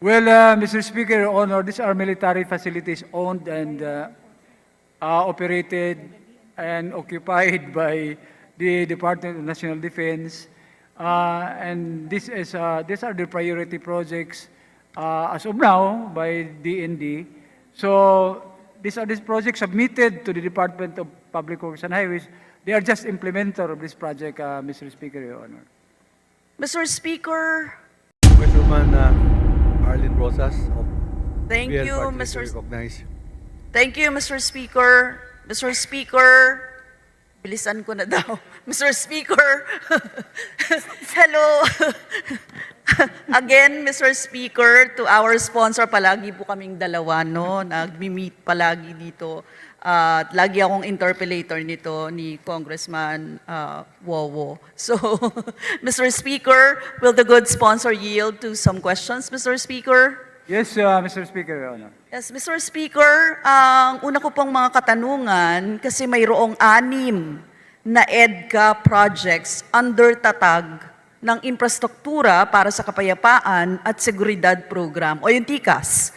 Well, uh, Mr. Speaker, Your Honor, these are military facilities owned and uh, uh, operated and occupied by the Department of National Defense. Uh, and this is, uh, these are the priority projects uh, as of now by DND. So these are these projects submitted to the Department of Public Works and Highways. They are just implementer of this project, uh, Mr. Speaker, Your Honor. Mr. Speaker, Congresswoman uh, Arlene Rosas of thank BL you, Mr. recognize. Thank you, Mr. Speaker. Mr. Speaker, bilisan ko na daw. Mr. Speaker, hello. Again, Mr. Speaker, to our sponsor, palagi po kaming dalawa, no? Nagmi-meet palagi dito. At lagi akong interpellator nito ni Congressman uh, Wowo. So, Mr. Speaker, will the good sponsor yield to some questions, Mr. Speaker? Yes, uh, Mr. Speaker, Your Honor. Yes, Mr. Speaker, ang una ko pong mga katanungan, kasi mayroong anim na EDCA projects under tatag ng infrastruktura para sa kapayapaan at seguridad program, o yung TICAS,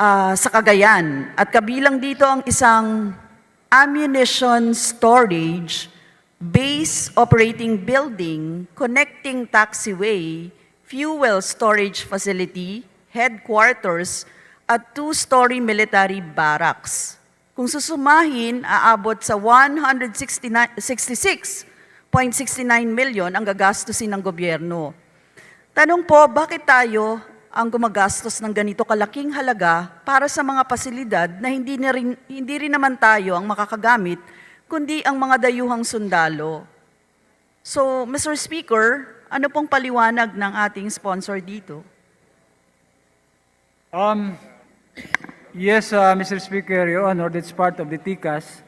ah, sa Cagayan. At kabilang dito ang isang ammunition storage, base operating building, connecting taxiway, fuel storage facility, headquarters, at two-story military barracks. Kung susumahin, aabot sa 166.69 million ang gagastusin ng gobyerno. Tanong po, bakit tayo ang gumagastos ng ganito kalaking halaga para sa mga pasilidad na hindi, na rin, hindi rin naman tayo ang makakagamit, kundi ang mga dayuhang sundalo? So, Mr. Speaker, ano pong paliwanag ng ating sponsor dito? Um, yes, uh, Mr. Speaker, Your Honor, that's part of the TICAS,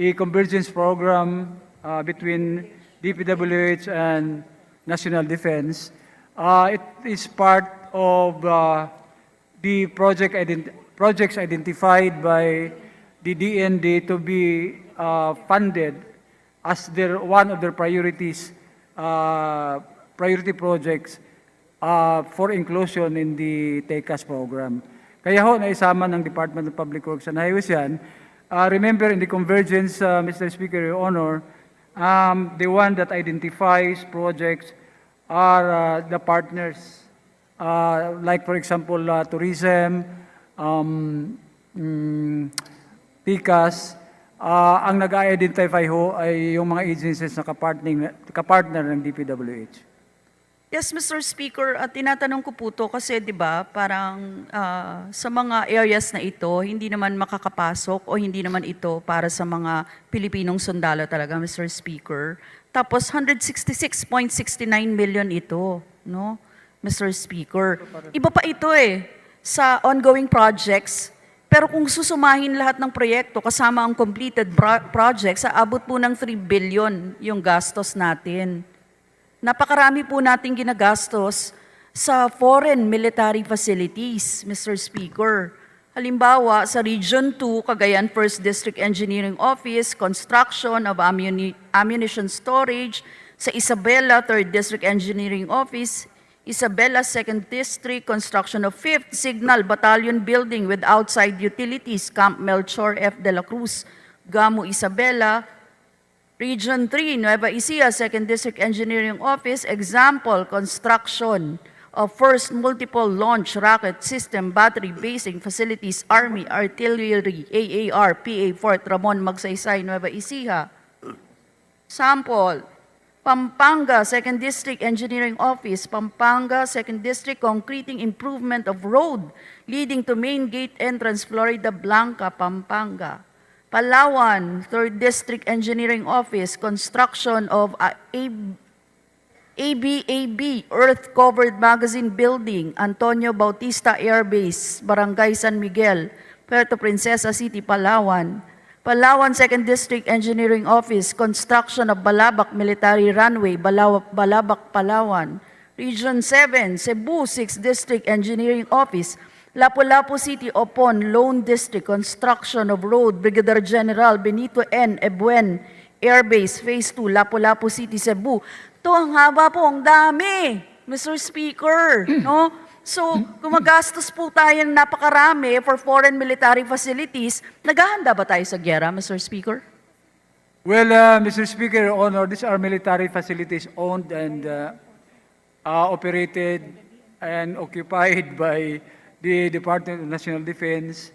a convergence program uh, between DPWH and National Defense. Uh, it is part of uh, the project ident- projects identified by the DND to be uh, funded as their one of their priorities, uh, priority projects uh, for inclusion in the TECAS program. Kaya ho, naisama ng Department of Public Works and Highways yan. Uh, remember, in the convergence, uh, Mr. Speaker, Your Honor, um, the one that identifies projects are uh, the partners. Uh, like, for example, uh, tourism, um, mm, TICAS, uh, ang nag-identify ho ay yung mga agencies na kapartner, kapartner ng DPWH. Yes, Mr. Speaker, at tinatanong ko po to kasi 'di ba, parang ah, sa mga areas na ito, hindi naman makakapasok o hindi naman ito para sa mga Pilipinong sundalo talaga, Mr. Speaker. Tapos 166.69 million ito, no? Mr. Speaker. Iba pa ito eh sa ongoing projects. Pero kung susumahin lahat ng proyekto kasama ang completed pro- projects, aabot po ng 3 billion yung gastos natin. Napakarami po nating ginagastos sa foreign military facilities, Mr. Speaker. Halimbawa, sa Region 2, Cagayan 1st District Engineering Office, construction of ammuni- ammunition storage, sa Isabela 3rd District Engineering Office, Isabela 2nd District, construction of 5th Signal Battalion Building with outside utilities, Camp Melchor F. de la Cruz, Gamo, Isabela, Region 3, Nueva Ecija, 2nd District Engineering Office, example, construction of first multiple launch rocket system battery basing facilities, Army, Artillery, AAR, PA, Fort Ramon, Magsaysay, Nueva Ecija. Sample, Pampanga, 2nd District Engineering Office, Pampanga, 2nd District, concreting improvement of road leading to main gate entrance, Florida Blanca, Pampanga. Palawan, 3rd District Engineering Office, construction of a ABAB, Earth Covered Magazine Building, Antonio Bautista Air Base, Barangay San Miguel, Puerto Princesa City, Palawan. Palawan 2nd District Engineering Office, construction of Balabac Military Runway, Balabac, Palawan. Region 7, Cebu 6th District Engineering Office, Lapu-Lapu City, Opon, Lone District, construction of road, Brigadier General Benito N. Ebuen, Air Base, Phase 2, Lapu-Lapu City, Cebu. To ang haba po, ang dami, Mr. Speaker, no? So, gumagastos po tayong napakarami for foreign military facilities. Naghahanda ba tayo sa gyera, Mr. Speaker? Well, uh, Mr. Speaker, Honor, these are military facilities owned and uh, uh, operated and occupied by the Department of National Defense.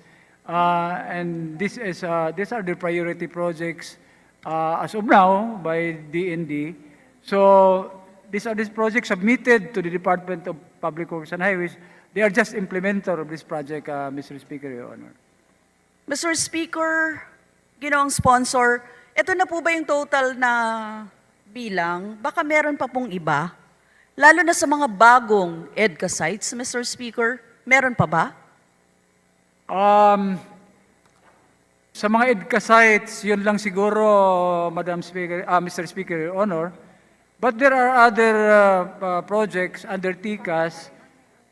Uh, and this is, uh, these are the priority projects uh, as of now by DND. So these are these projects submitted to the Department of Public Works and Highways. They are just implementer of this project, uh, Mr. Speaker, Your Honor. Mr. Speaker, ginoong sponsor, ito na po ba yung total na bilang? Baka meron pa pong iba? Lalo na sa mga bagong EDCA sites, Mr. Speaker, meron pa ba? Um, sa mga EDCA sites, yun lang siguro, Madam Speaker, ah, Mr. Speaker, Your Honor. But there are other uh, uh, projects under TICAS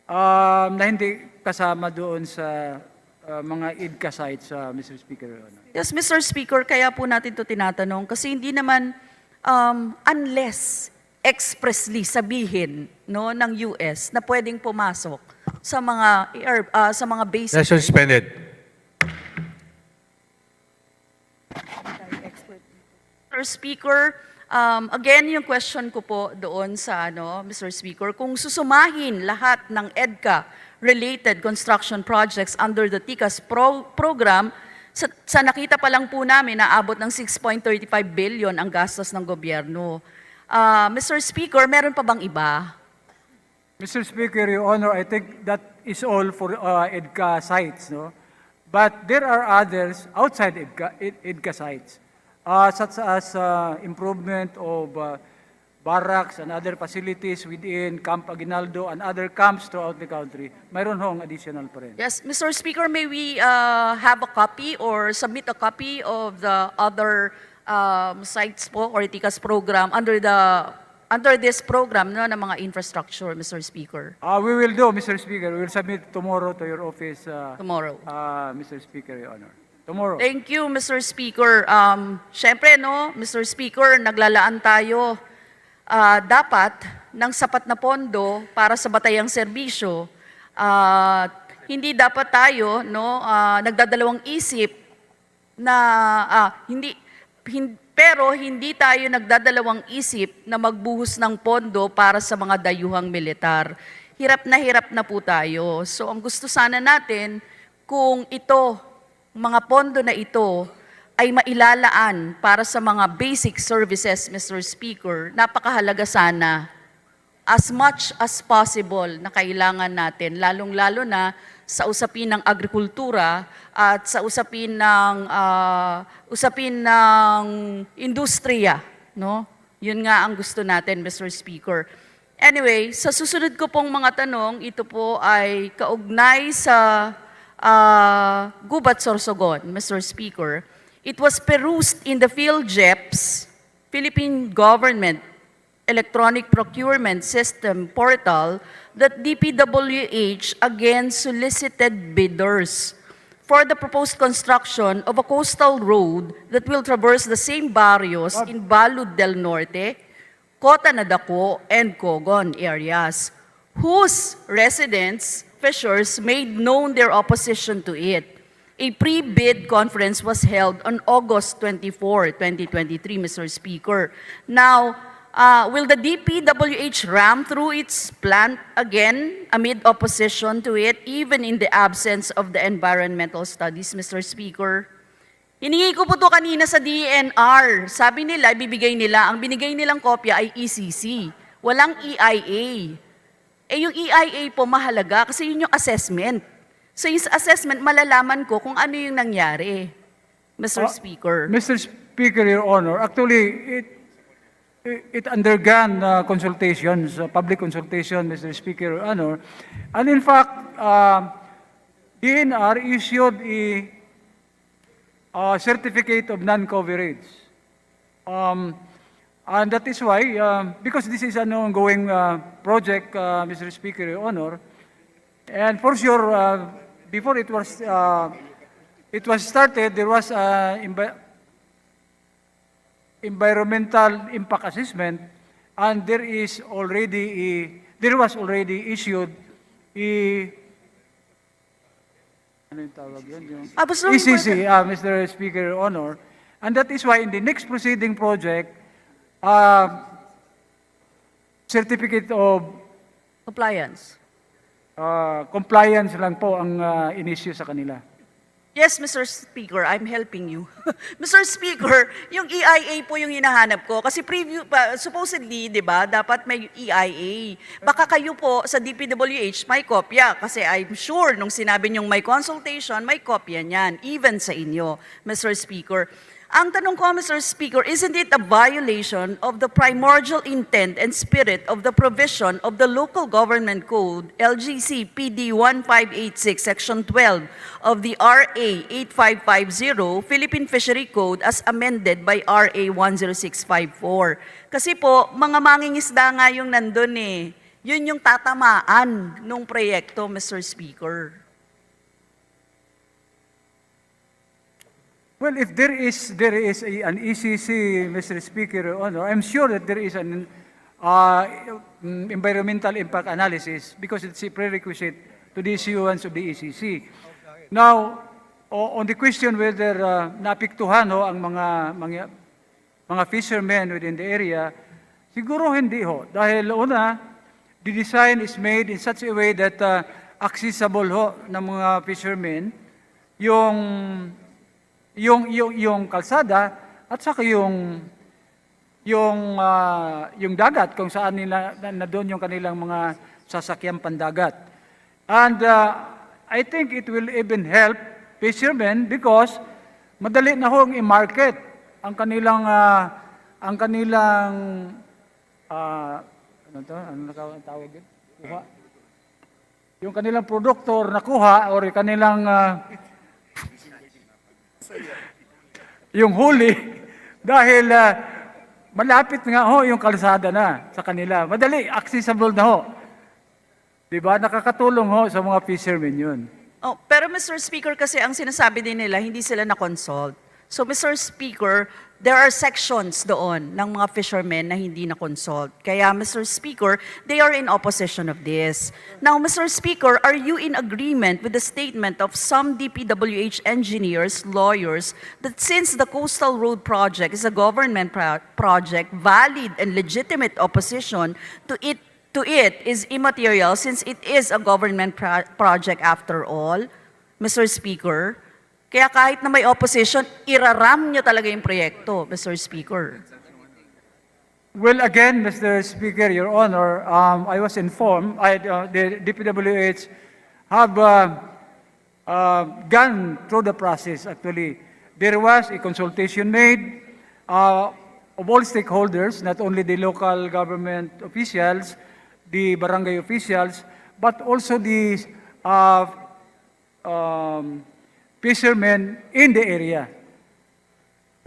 um, na hindi kasama doon sa uh, mga EDCA sites, uh, Mr. Speaker. Yes, Mr. Speaker, kaya po natin to tinatanong kasi hindi naman um, unless expressly sabihin no ng US na pwedeng pumasok sa mga air, ah, sa mga bases Session suspended. Mr. Speaker, um, again, yung question ko po doon sa, ano, Mr. Speaker, kung susumahin lahat ng EDCA-related construction projects under the TICAS pro- program, sa, sa nakita pa lang po namin, naabot ng 6.35 billion ang gastos ng gobyerno. Ah, Mr. Speaker, meron pa bang iba? Mr. Speaker, Your Honor, I think that is all for uh, EDCA sites, no? But there are others outside EDCA, Ed- EDCA sites, uh, such as uh, improvement of uh, barracks and other facilities within Camp Aguinaldo and other camps throughout the country. Mayroon hong additional pa rin. Yes, Mr. Speaker, may we uh, have a copy or submit a copy of the other um, sites po or TICAS program under the under this program no, ng mga infrastructure, Mr. Speaker, Uh, we will do, Mr. Speaker. We will submit tomorrow to your office, uh, tomorrow. uh, Mr. Speaker, Your Honor. Tomorrow. Thank you, Mr. Speaker. Um, Siyempre, no, Mr. Speaker, naglalaan tayo ah, dapat ng sapat na pondo para sa batayang serbisyo. Ah, hindi dapat tayo no, ah, nagdadalawang isip na ah, hindi, hin- pero hindi tayo nagdadalawang isip na magbuhos ng pondo para sa mga dayuhang militar. Hirap na hirap na po tayo. So ang gusto sana natin, kung ito, mga pondo na ito, ay mailalaan para sa mga basic services, Mr. Speaker, napakahalaga sana as much as possible na kailangan natin, lalong-lalo na sa usapin ng agrikultura at sa usapin ng ah, usapin ng industriya, no? Yun nga ang gusto natin, Mr. Speaker. Anyway, sa susunod ko pong mga tanong, ito po ay kaugnay sa ah, Gubat Sorsogon, Mr. Speaker. It was perused in the PhilJeps, Philippine Government electronic procurement system portal that DPWH again solicited bidders for the proposed construction of a coastal road that will traverse the same barrios in Balud del Norte, Cota Nadaco, and Cogon areas, whose residents, fishers, made known their opposition to it. A pre-bid conference was held on August 24, 2023, Mr. Speaker. Now, uh, will the DPWH ram through its plan again amid opposition to it, even in the absence of the environmental studies, Mr. Speaker? Hiningi ko po to kanina sa DNR. Sabi nila, ibibigay nila, ang binigay nilang kopya ay ECC. Walang EIA. Eh yung EIA po mahalaga kasi yun yung assessment. So yung assessment, malalaman ko kung ano yung nangyari, Mr. Ah, Speaker. Mr. Speaker, Your Honor, actually, it, it undergone uh, consultations, uh, public consultation, Mr. Speaker, Your Honor. And in fact, uh, DNR issued a uh, certificate of non-coverage. Um, and that is why, um, because this is an ongoing uh, project, uh, Mr. Speaker, Your Honor, and for sure, uh, before it was uh, it was started, there was a envi- environmental impact assessment, and there is already a, there was already issued a ano yung tawag yun? ECC, uh, Mr. Speaker, Honor. And that is why in the next proceeding project, uh, certificate of Compliance. uh, compliance lang po ang uh, in-issue sa kanila. Yes, Mr. Speaker, I'm helping you. Mr. Speaker, yung EIA po yung hinahanap ko. Kasi preview, pa, supposedly, di ba, dapat may EIA. Baka kayo po sa DPWH may kopya. Kasi I'm sure nung sinabi niyong may consultation, may kopya niyan. Even sa inyo, Mr. Speaker. Ang tanong ko, Mr. Speaker, isn't it a violation of the primordial intent and spirit of the provision of the Local Government Code, LGC PD 1586, Section 12 of the RA 8550, Philippine Fishery Code as amended by RA 10654? Kasi po, mga mangingisda nga yung nandun eh. Yun yung tatamaan nung proyekto, Mr. Speaker. Well, if there is, there is a, an ECC, Mr. Speaker, Honor, I'm sure that there is an uh, mm, environmental impact analysis because it's a prerequisite to the issuance of the ECC. Now, on the question whether uh, naapektuhan ho ang mga, mga, mga fishermen within the area, siguro hindi ho. Dahil una, the design is made in such a way that uh, accessible ho ng mga fishermen yung yung yung yung kalsada at saka yung yung ah, yung dagat kung saan nila na, na doon yung kanilang mga sasakyan pandagat. And ah, I think it will even help fishermen because madali na hong i-market ang kanilang ah, ang kanilang ah, ano to? Ano na tawag yun? Kuha. Yung kanilang produkto or nakuha or yung kanilang ah, yung huli dahil ah, malapit nga ho yung kalsada na sa kanila. Madali, accessible na ho. 'Di? Nakakatulong ho sa mga fishermen 'yun. Oh, pero Mr. Speaker, kasi ang sinasabi din nila, hindi sila na-consult. So Mr. Speaker, there are sections doon ng mga fishermen na hindi na-consult. Kaya Mr. Speaker, they are in opposition of this. Now, Mr. Speaker, are you in agreement with the statement of some DPWH engineers, lawyers, that since the Coastal Road Project is a government pro- project, valid and legitimate opposition to it to it is immaterial since it is a government pro- project after all, Mr. Speaker. Kaya kahit na may opposition, iraram nyo talaga yung proyekto, Mr. Speaker. Well, again, Mr. Speaker, Your Honor, um, I was informed, I, uh, the DPWH have uh, uh, gone through the process, actually. There was a consultation made uh, of all stakeholders, not only the local government officials, the barangay officials, but also the uh, um, fishermen in the area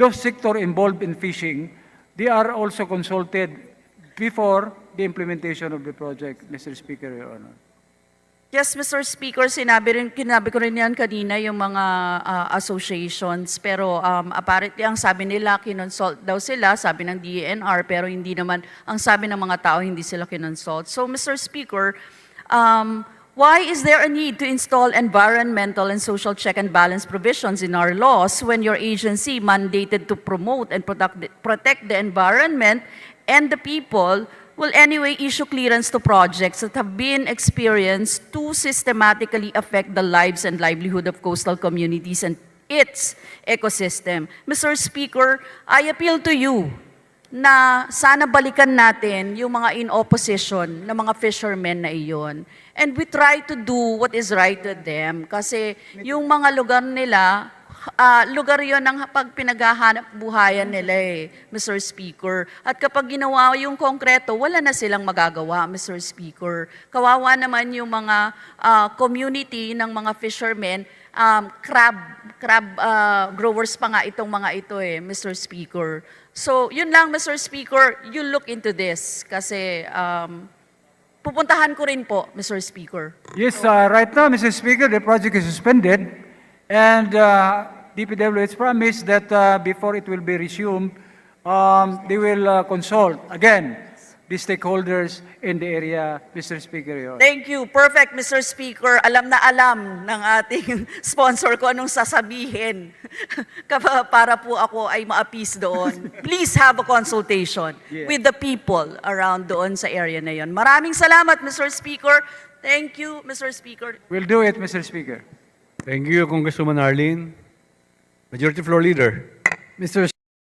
those sector involved in fishing, they are also consulted before the implementation of the project, Mr. Speaker, Your Honor. Yes, Mr. Speaker, sinabi, rin, kinabi ko rin yan kanina yung mga ah, associations. Pero um, apparently, ang sabi nila, kinonsult daw sila, sabi ng DENR, pero hindi naman, ang sabi ng mga tao, hindi sila kinonsult. So, Mr. Speaker, um, why is there a need to install environmental and social check and balance provisions in our laws when your agency mandated to promote and protect the, environment and the people will anyway issue clearance to projects that have been experienced to systematically affect the lives and livelihood of coastal communities and its ecosystem. Mr. Speaker, I appeal to you na sana balikan natin yung mga in opposition na mga fishermen na iyon. And we try to do what is right with them. Kasi yung mga lugar nila, ah, lugar yon ng pag buhayan nila eh, Mr. Speaker. At kapag ginawa yung konkreto, wala na silang magagawa, Mr. Speaker. Kawawa naman yung mga ah, community ng mga fishermen, um, crab, crab ah, growers pa nga itong mga ito eh, Mr. Speaker. So, yun lang, Mr. Speaker, you look into this kasi um, pupuntahan ko rin po, Mr. Speaker. Yes, uh, right now, Mr. Speaker, the project is suspended, and uh, DPWH promised that uh, before it will be resumed, um, they will uh, consult again the stakeholders in the area, Mr. Speaker. Your Honor. Thank you. Perfect, Mr. Speaker. Alam na alam ng ating sponsor ko anong sasabihin para po ako ay ma-appease doon. Please have a consultation Yeah. with the people around doon sa area na yon. Maraming salamat, Mr. Speaker. Thank you, Mr. Speaker. We'll do it, Mr. Speaker. Thank you, Congresswoman Arlene. Majority Floor Leader. Mr.